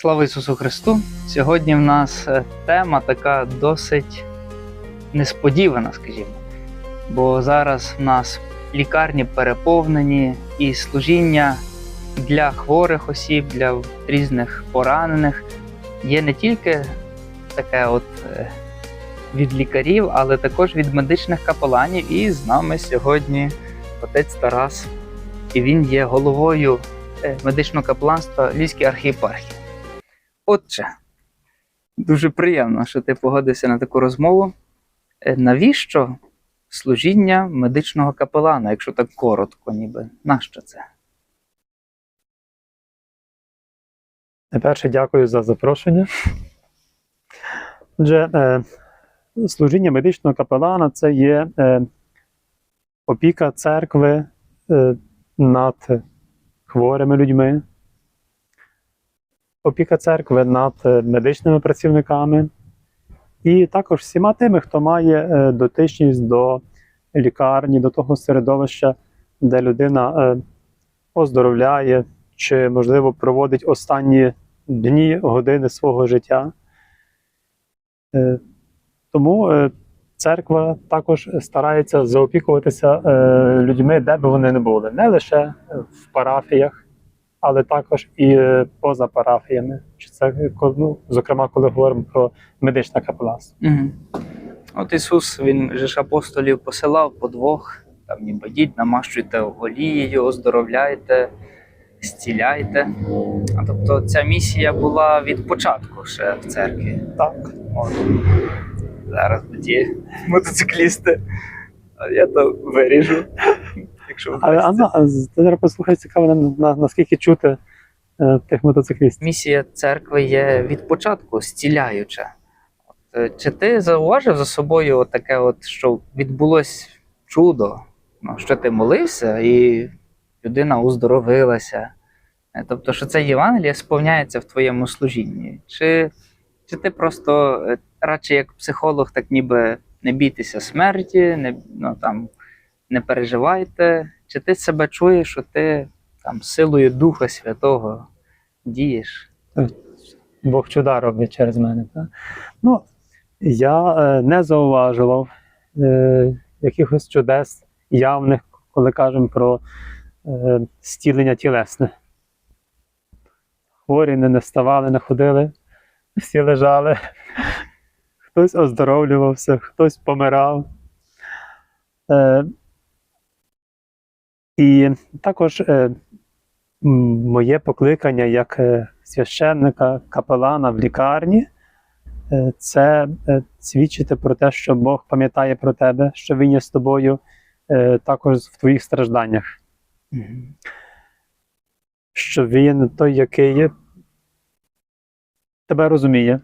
Слава Ісусу Христу! Сьогодні в нас е, тема така досить несподівана, скажімо. Бо зараз в нас лікарні переповнені і служіння для хворих осіб, для різних поранених є не тільки таке от е, від лікарів, але також від медичних капеланів. І з нами сьогодні отець Тарас. І він є головою е, медичного капеланства Львівської архієпархії. Отже, дуже приємно, що ти погодився на таку розмову. Е, Навіщо служіння медичного капелана, якщо так коротко, ніби? Нащо це? Найперше, дякую за запрошення. Отже, е, служіння медичного капелана це є е, опіка церкви е, над хворими людьми, опіка церкви над е, медичними працівниками, і також всіма тими, хто має е, дотичність до лікарні, до того середовища, де людина е, оздоровляє чи, можливо, проводить останні дні, години свого життя. Тому церква також старається заопікуватися людьми, де би вони не були, не лише в парафіях, але також і е, поза парафіями. Чи це, ну, зокрема, коли говоримо про медичне капеланство. Угу. От Ісус, Він же ж апостолів посилав по двох, там ніби йдіть, намащуйте олією, оздоровляйте, зціляйте. А тобто ця місія була від початку ще в церкві. Так. От. Зараз ті мотоциклісти. А я то виріжу. Якщо Але вдасться. Анна, а зараз послухай цікаво, на, на, наскільки чути е, тих мотоциклістів. місія церкви є від початку зціляюча. От, е, чи ти зауважив за собою от таке, от, що відбулось чудо? Ну, що ти молився, і людина оздоровилася? Е, Тобто, що це Євангеліє сповняється в твоєму служінні? Чи, чи ти просто е, радше як психолог, так ніби не бійтеся смерті, не, ну, там, не переживайте? Чи ти себе чуєш, що ти там силою Духа Святого дієш? Бог чуда робить через мене. Так? Ну, я е, не зауважував е, якихось чудес явних, коли кажемо про е, стілення тілесне. Хворі не, вставали, не ходили, всі лежали. Хтось оздоровлювався, хтось помирав. Е, і також е, моє покликання як е, священника, капелана в лікарні е, це свідчити про те, що Бог пам'ятає про тебе, що Він є з тобою також в твоїх стражданнях, що Він той, який тебе розуміє.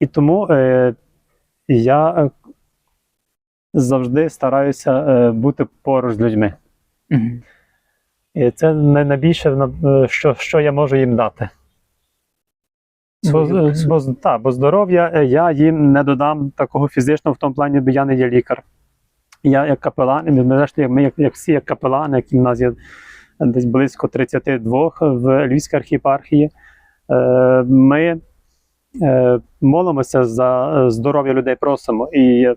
І тому е, я завжди стараюся е, бути поруч з людьми. І це найбільше, на- е, що, що я можу їм дати. Бо, присутність. бо, та, бо здоров'я е, я їм не додам такого фізичного в тому плані, бо я не є лікар. Я як капелан, ми, як, як всі як капелани, які в нас є десь близько 32 в Львівській архієпархії, е, ми молимося за здоров'я людей, просимо. І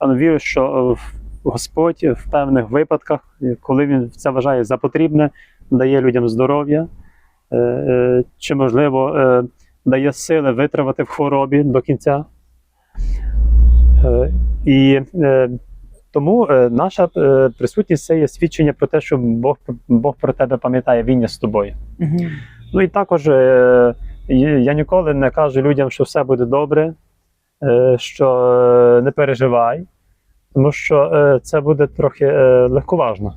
я вірю, що е, Господь в певних випадках, е, коли він це вважає за потрібне, дає людям здоров'я, е, чи, можливо, дає сили витривати в хворобі до кінця. І тому наша присутність це є свідчення про те, що Бог, Бог про тебе пам'ятає, Він є з тобою. Ну і також я ніколи не кажу людям, що все буде добре, що е, не переживай, тому що е, це буде трохи е, легковажно.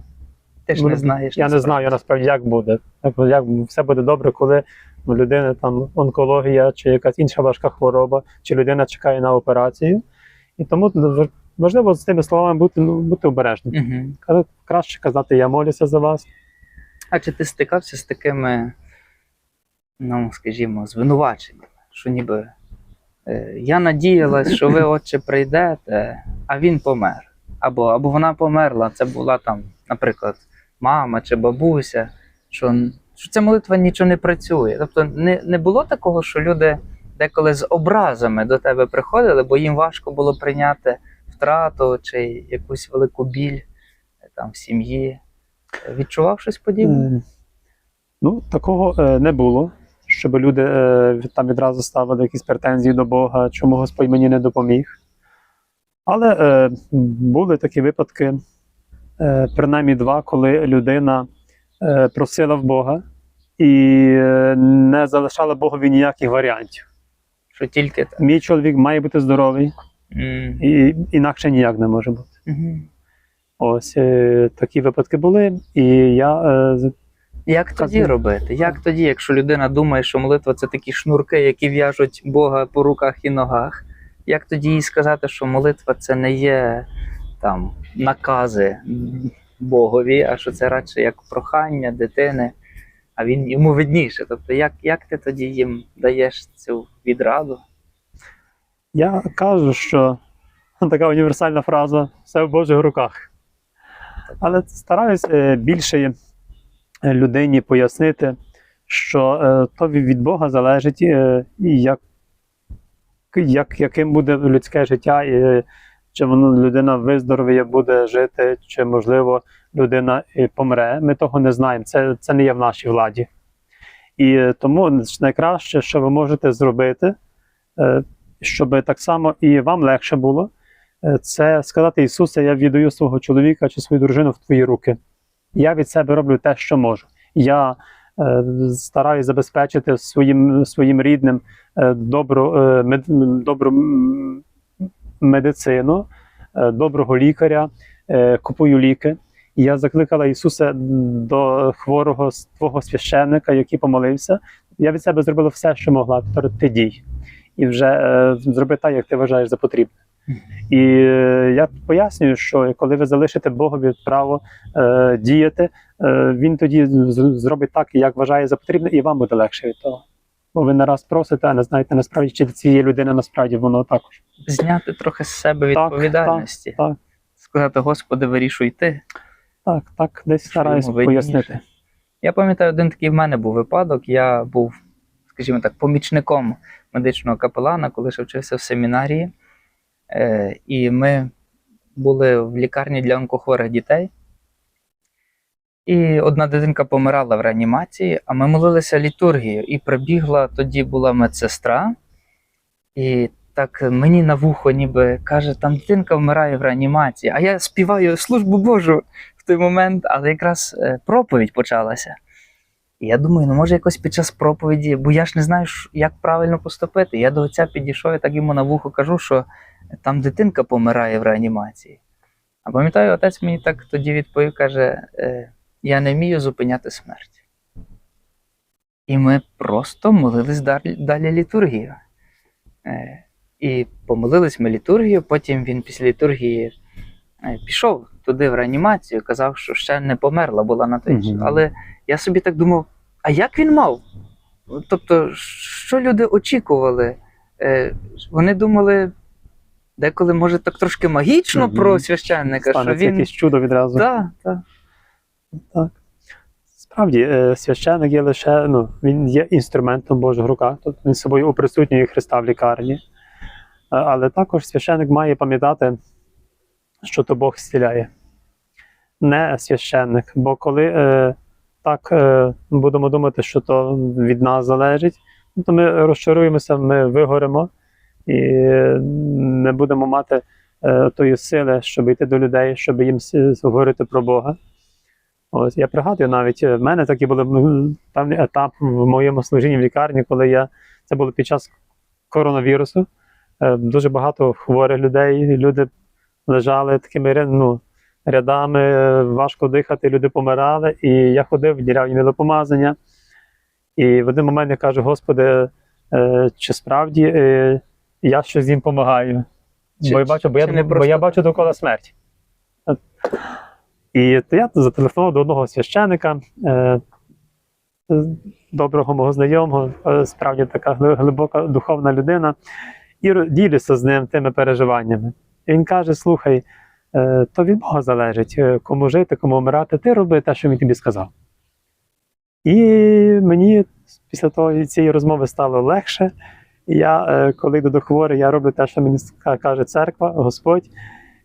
Ти ж Ну, не знаєш. Я не знаю насправді, як буде. Як, все буде добре, коли у людини там онкологія чи якась інша важка хвороба, чи людина чекає на операцію. І тому ну, важливо з цими словами бути, ну, бути обережним. Угу. Краще казати, я молюся за вас. А чи ти стикався з такими, ну, скажімо, звинуваченнями, що ніби е, я надіялась, що ви, отче, прийдете, а він помер. Або, або вона померла, це була там, наприклад, мама чи бабуся, що що ця молитва нічого не працює. Тобто не, не було такого, що люди деколи з образами до тебе приходили, бо їм важко було прийняти втрату чи якусь велику біль е, там в сім'ї. Відчував щось подібне? Е, Ну, такого е, не було, щоб люди е, там відразу ставили якісь претензії до Бога, чому Господь мені не допоміг. Але е, були такі випадки, е, принаймні два, коли людина е, просила в Бога і е, не залишала Богові ніяких варіантів. Що тільки так? Мій чоловік має бути здоровий, М. і інакше ніяк не може бути. Мгм. Ось е, такі випадки були, і я е, Як тоді робити? Як тоді, якщо людина думає, що молитва це такі шнурки, які в'яжуть Бога по руках і ногах? Як тоді їй сказати, що молитва це не є там накази Богові, а що це радше як прохання дитини, а він йому видніше. Тобто, як, як ти тоді їм даєш цю відраду? Я кажу, що така універсальна фраза все в Божих руках. Але стараюсь е, більше людині пояснити, що е, то від Бога залежить, е, як, як, яким буде людське життя, і е, чи воно людина виздоровіє, буде жити, чи, можливо, людина помре. Ми того не знаємо. Це, це не є в нашій владі. І тому найкраще, що ви можете зробити, щоб так само і вам легше було, це сказати Ісусе, я віддаю свого чоловіка чи свою дружину в твої руки. Я від себе роблю те, що можу. Я е, стараюсь забезпечити своїм, своїм рідним е, добру, е, мед, добру медицину, е, доброго лікаря, е, купую ліки. Я закликала Ісуса до хворого твого священника, який помолився. Я від себе зробила все, що могла. Тепер ти дій і вже е, зроби так, як ти вважаєш за потрібне. І е, я пояснюю, що коли ви залишите Богові право е, діяти, е, він тоді зробить так, як вважає за потрібне, і вам буде легше від того. Бо ви не раз просите, а не знаєте насправді, чи цієї людини насправді воно також. Зняти трохи з себе Так, відповідальності. так. Сказати, Господи, вирішуй ти. Так, так, десь стараюсь пояснити. Я пам'ятаю, один такий в мене був випадок. Я був, скажімо так, помічником медичного капелана, коли ще вчився в семінарії. Е, і ми були в лікарні для онкохворих дітей. І одна дитинка помирала в реанімації, а ми молилися літургію. І прибігла тоді була медсестра, і так мені на вухо ніби каже, там дитинка вмирає в реанімації. А я співаю службу Божу в той момент, але якраз е, проповідь почалася. І я думаю, ну може якось під час проповіді, бо я ж не знаю, як правильно поступити. Я до отця підійшов і так йому на вухо кажу, що там дитинка помирає в реанімації. А пам'ятаю, отець мені так тоді відповів, каже: е, я не вмію зупиняти смерть. І ми просто молились далі, далі літургію. Е, і помолились ми літургію, потім він після літургії е, пішов туди в реанімацію, казав, що ще не померла була на той час. Але я собі так думав: а як він мав? Тобто, що люди очікували? Вони думали, деколи, може, так трошки магічно Мгм. про священника, що Станеться він. якесь чудо відразу. Так, так. Так. Справді, е, священик є лише, ну, він є інструментом в Божих руках, тобто він собою оприсутнює Христа в лікарні. Е, Але також священик має пам'ятати, що то Бог зціляє, не священник. Бо коли е, так е, будемо думати, що то від нас залежить, ну, то ми розчаруємося, ми вигоремо і не будемо мати е, тої сили, щоб йти до людей, щоб їм говорити про Бога. Ось я пригадую навіть в мене такі були м, певний етап в моєму служінні в лікарні, коли я це було під час коронавірусу. Е, Дуже багато хворих людей, люди лежали такими ну, рядами, важко дихати, люди помирали. І я ходив, вділяв їм милопомазання. І в один момент я кажу: Господи, е, чи справді я щось їм допомагаю? Бо я бачу, бо я, бо просто я бачу довкола смерть. І то я зателефонував до одного священика, е, доброго мого знайомого, е, справді така глибока духовна людина, і ділюся з ним тими переживаннями. І він каже: слухай, е, то від Бога залежить, е, кому жити, кому вмирати, ти роби те, що він тобі сказав. І мені після того цієї розмови стало легше. І я, е, коли йду до хворих, я роблю те, що мені каже церква, Господь,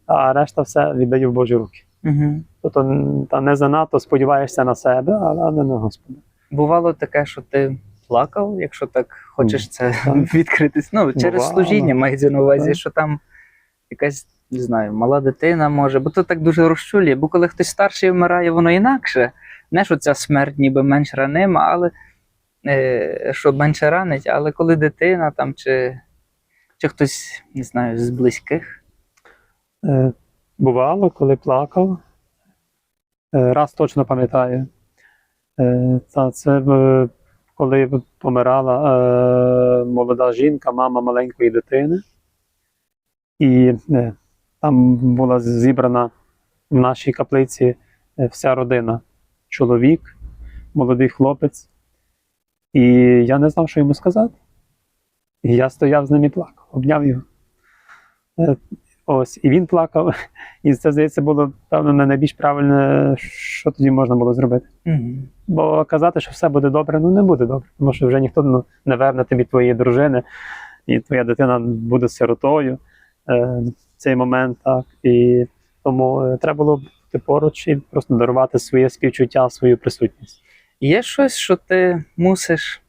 а решта все віддаю в Божі руки. Угу. Тобто та не занадто сподіваєшся на себе, але не на Господа. Бувало таке, що ти плакав, якщо так хочеш це відкритись. Ну, через Бувало. служіння мається на увазі, Так. що там якась, не знаю, мала дитина може, бо то так дуже розчулює. Бо коли хтось старший вмирає, воно інакше. Не що ця смерть ніби менш ранима, але що менше ранить, але коли дитина там чи, чи хтось, не знаю, з близьких. Е, Бувало, коли плакав. Е, Раз точно пам'ятаю. Е, Та це е, коли помирала е, молода жінка, мама маленької дитини. І е, там була зібрана в нашій каплиці е, вся родина. Чоловік, молодий хлопець. І я не знав, що йому сказати. І я стояв з ним і плакав, обняв його. Е, Ось, і він плакав. І це, здається, було певно не найбільш правильне, що тоді можна було зробити. Угу. Бо казати, що все буде добре, ну не буде добре, тому що вже ніхто ну, не верне тобі твоєї дружини, і твоя дитина буде сиротою е, в цей момент. Так. І тому е, треба було бути поруч і просто дарувати своє співчуття, свою присутність. Є щось, що ти мусиш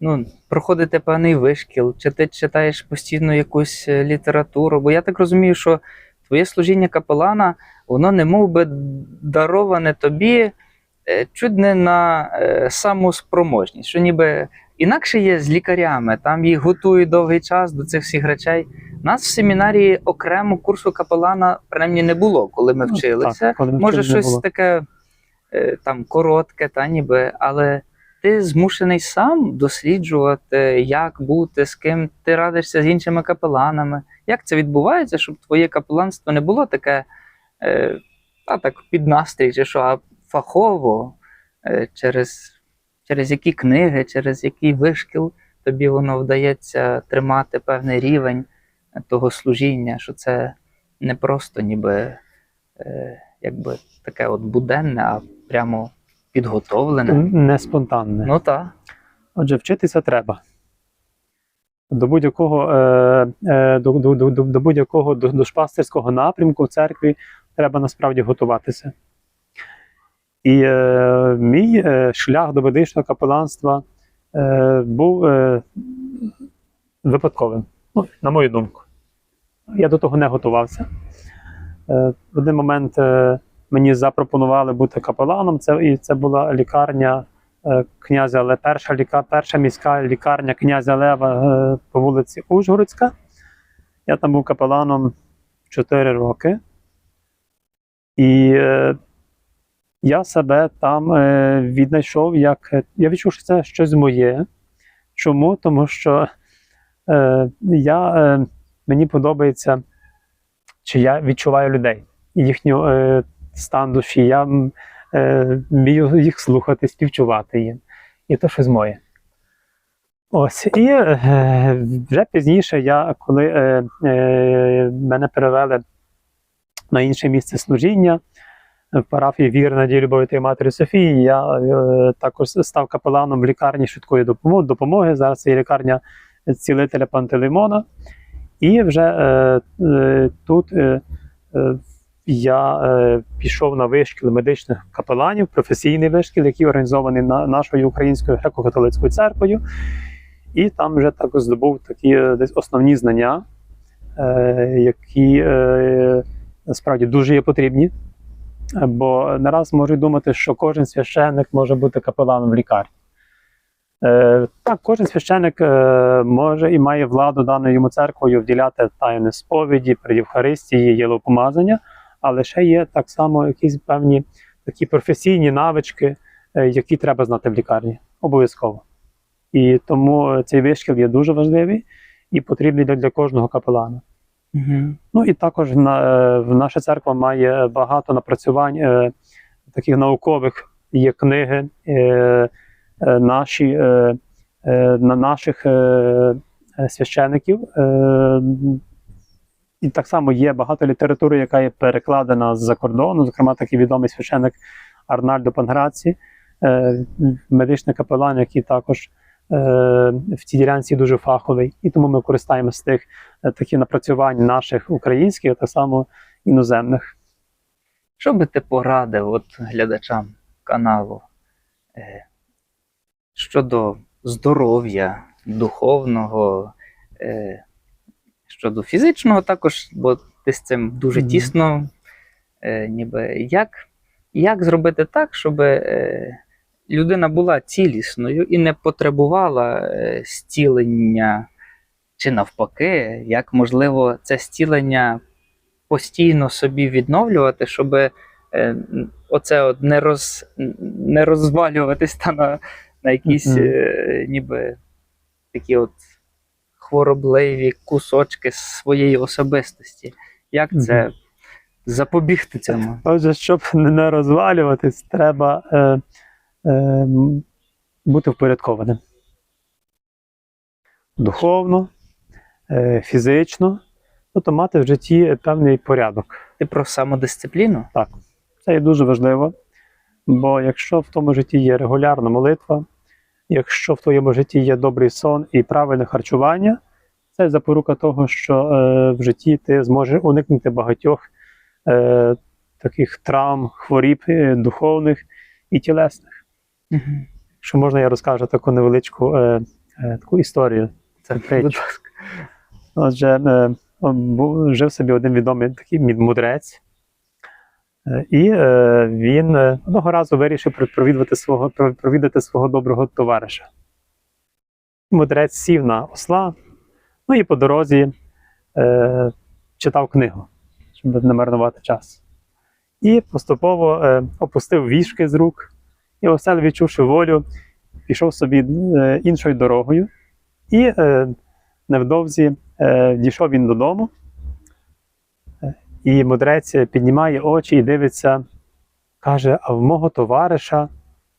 ну, проходити певний вишкіл, чи ти читаєш постійно якусь е, літературу? Бо я так розумію, що твоє служіння капелана, воно не мов би дароване тобі е, чуть не на е, самоспроможність, що ніби інакше є з лікарями, там їх готують довгий час до цих всіх речей. Нас в семінарії окремо курсу капелана принаймні не було, коли ми Ну, вчилися. так, коли ми Може, щось було. таке там коротке, та ніби, але ти змушений сам досліджувати, як бути, з ким ти радишся з іншими капеланами. Як це відбувається, щоб твоє капеланство не було таке, е, а так під настрій, чи що, а фахово, е, через, через які книги, через який вишкіл тобі воно вдається тримати певний рівень е, того служіння, що це не просто ніби е, якби таке от буденне, а прямо підготовлене. Не спонтанне. Ну так. Отже, вчитися треба. До будь-якого, е, е, до, до, до, до, будь-якого до- душпастерського напрямку в церкві треба насправді готуватися. І е, мій е, шлях до медичного капеланства е, був е, випадковим, ну, на мою думку. Я до того не готувався. Е, в один момент е, мені запропонували бути капеланом, це, і це була лікарня е, князя Ле, перша, ліка, перша міська лікарня князя Лева по вулиці Ужгородська. Я там був капеланом 4 роки. І я себе там віднайшов як. Я відчув, що це щось моє. Чому? Тому що е, я, е, мені подобається, чи я відчуваю людей, їхню е, стан душі. Я е, вмію їх слухати, співчувати їм. І то щось моє. Ось. І е, вже пізніше, я, коли е, е, мене перевели на інше місце служіння в парафії Віри Надії Любові та Матері Софії, я е, також став капеланом в лікарні швидкої допомоги. Зараз це є лікарня цілителя Пантелеймона. І вже е, е, тут е, е, я е, пішов на вишкіл медичних капеланів, професійний вишкіл, який організований на, нашою українською греко-католицькою церквою. І там вже також здобув такі е, десь основні знання, е, які е, насправді дуже є потрібні. Бо не раз можуть думати, що кожен священник може бути капеланом в лікарні. Е, так, кожен священник е, може і має владу даною йому церквою вділяти тайни сповіді, при Євхаристії, єлопомазання, але ще є так само якісь певні такі професійні навички, е, які треба знати в лікарні. Обов'язково. І тому цей вишкіл є дуже важливий і потрібний для, кожного капелана. Угу. Ну і також на, в- наша церква має багато напрацювань таких наукових. Є книги е, наші, е, е, на наших е, е, священиків. Е, і так само є багато літератури, яка є перекладена з-за кордону. Зокрема, такий відомий священик Арнальдо Панграці. е, медичний капелан, який також е, в цій ділянці дуже фаховий. І тому ми користаємося з тих е, таких напрацювань наших українських, а так само іноземних. Що би ти порадив от глядачам каналу е, щодо здоров'я духовного, е, щодо фізичного також, бо ти з цим дуже Мгм. тісно, е, ніби як, як зробити так, щоб е, людина була цілісною і не потребувала е, зцілення, чи навпаки, як можливо це зцілення постійно собі відновлювати, щоб е, оце от не, роз, не розвалюватись та на, на якісь Мгм. е, ніби такі от хворобливі кусочки своєї особистості. Як це запобігти цьому? Отже, щоб не розвалюватись, треба е, е, бути впорядкованим. Духовно, е, фізично, тобто мати в житті певний порядок. Ти про самодисципліну? Так. Це є дуже важливо, бо якщо в тому житті є регулярна молитва, якщо в твоєму житті є добрий сон і правильне харчування, це запорука того, що е, в житті ти зможеш уникнути багатьох е, таких травм, хворіб е, духовних і тілесних. Мгм. Якщо можна, я розкажу таку невеличку е, е, таку історію. Це. Отже, е, жив собі один відомий такий мудрець, і е, він е, одного разу вирішив про- провідувати свого, провідати свого доброго товариша. Мудрець сів на осла, ну і по дорозі е, читав книгу, щоб не марнувати час. І поступово е, опустив вішки з рук, і осел, відчувши волю, пішов собі е, іншою дорогою. І е, невдовзі е, дійшов він додому, і мудрець піднімає очі і дивиться, каже: А в мого товариша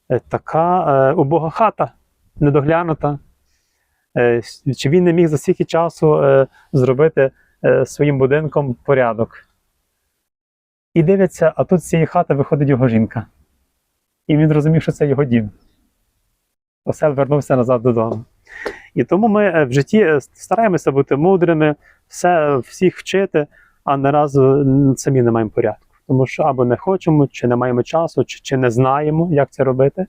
е, така е, убога хата, недоглянута. Е, чи він не міг за стільки часу зробити своїм будинком порядок? І дивиться, а тут з цієї хати виходить його жінка. І він зрозумів, що це його дім. Осел вернувся назад додому. І тому ми в житті стараємося бути мудрими, все, всіх вчити, а м, самі не маємо порядку. Тому що або не хочемо, чи не маємо часу, чи, чи не знаємо, як це робити.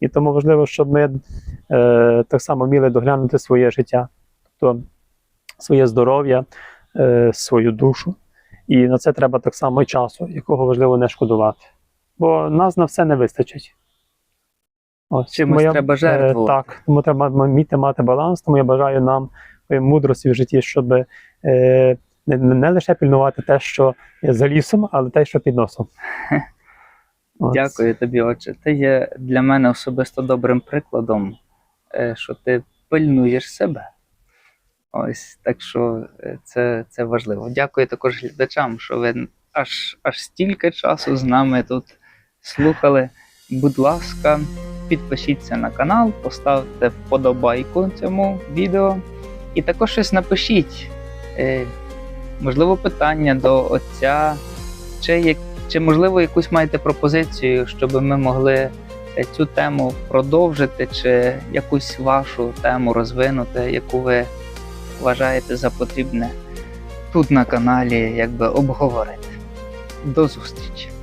І тому важливо, щоб ми е, так само вміли доглянути своє життя, тобто своє здоров'я, е, свою душу. І на це треба так само і часу, якого важливо не шкодувати. Бо нас на все не вистачить. Ось, Чимось тому я- треба е, жертвувати. Так, тому треба вміти мати баланс, тому я бажаю нам е, мудрості в житті, щоб е, не, не лише пільнувати те, що за лісом, але те, що під носом. Ось. Дякую тобі, отче. Ти є для мене особисто добрим прикладом, е, що ти пильнуєш себе. Ось так що е, це, це важливо. Дякую також глядачам, що ви аж, аж стільки часу з нами тут слухали. Будь ласка, підпишіться на канал, поставте вподобайку цьому відео і також щось напишіть. Можливо, питання до отця, чи, чи можливо якусь маєте пропозицію, щоб ми могли е, цю тему продовжити, чи якусь вашу тему розвинути, яку ви вважаєте за потрібне тут на каналі якби обговорити. До зустрічі!